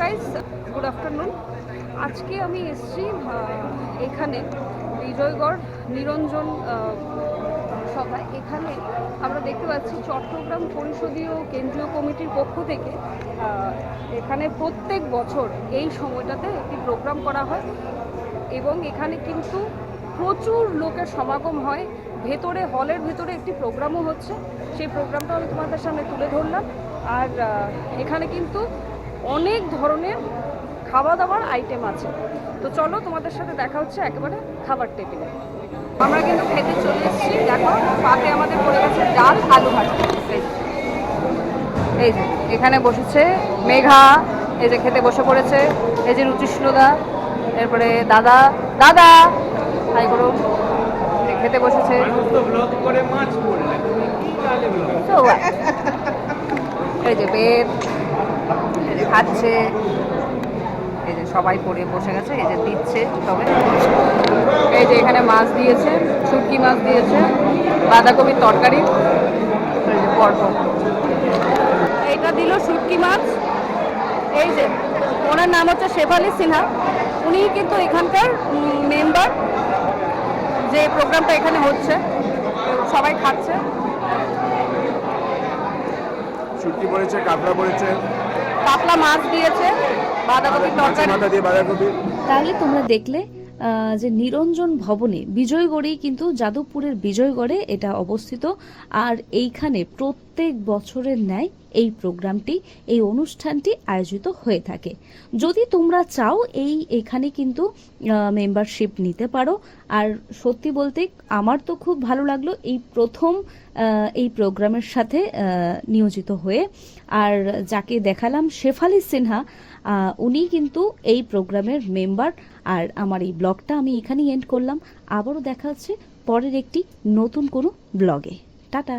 Guys good afternoon আজকে আমি এসেছি এখানে বিজয়গড় নিরঞ্জন সভায়। এখানে আমরা দেখতে পাচ্ছি চট্টগ্রাম পরিষদীয় কেন্দ্রীয় কমিটির পক্ষ থেকে এখানে প্রত্যেক বছর এই সময়টাতে একটি প্রোগ্রাম করা হয় এবং এখানে কিন্তু প্রচুর লোকের সমাগম হয়। ভেতরে, হলের ভেতরে একটি প্রোগ্রামও হচ্ছে। সেই প্রোগ্রামটা আমি তোমাদের সামনে তুলে ধরলাম। আর এখানে কিন্তু অনেক ধরনের খাওয়া দাওয়ার আইটেম আছে। তো চলো তোমাদের সাথে দেখা হচ্ছে একেবারে খাবার টেবিলে আমরা কিন্তু খেতে চলে এসেছি। দেখো পাতে আমাদের পড়ে গেছে ডাল আলু ভাজা। এই যে। এখানে বসেছে মেঘা এই যে খেতে বসে পড়েছে এই যে রুচিষ্ণুদা এরপরে দাদা দাদা তাই করো খেতে বসেছে? এই যে বেদ খাচ্ছে। এই যে সবাই পড়ে বসে গেছে, এই যে দিচ্ছে তবে এই যে এখানে মাছ দিয়েছে, শুটকি মাছ দিয়েছে, বাঁধাকপির তরকারি, এই যে পরপর এইটা দিল শুটকি মাছ। এই যে ওনার নাম হচ্ছে শেফালি সিনহা। উনি কিন্তু এখানকার মেম্বার যে প্রোগ্রামটা এখানে হচ্ছে, সবাই খাচ্ছে। শুটকি পড়েছে, কাঁকড়া পড়েছে। কাতলা মাছ দিয়েছে বাঁধাকপি তরকারি। দিয়ে বাঁধাকপি। তাহলে তোমরা দেখলে আহ, যে নিরঞ্জন ভবনে বিজয়গড়েই কিন্তু যাদবপুরের বিজয়গড়ে এটা অবস্থিত। আর এইখানে প্রত্যেক বছরের ন্যায় এই প্রোগ্রামটি, এই অনুষ্ঠানটি আয়োজিত হয়ে থাকে। যদি তোমরা চাও এই এখানে কিন্তু মেম্বারশিপ নিতে পারো। আর সত্যি বলতে আমার তো খুব ভালো লাগল এই প্রথম এই প্রোগ্রামের সাথে নিয়োজিত হয়ে। আর যাকে দেখালাম, শেফালি সিনহা উনি কিন্তু এই প্রোগ্রামের মেম্বার আর আমার এই ব্লগটা আমি এখানেই এন্ড করলাম। আবারও দেখা হচ্ছে পরের একটি নতুন কোনো ব্লগে। টাটা!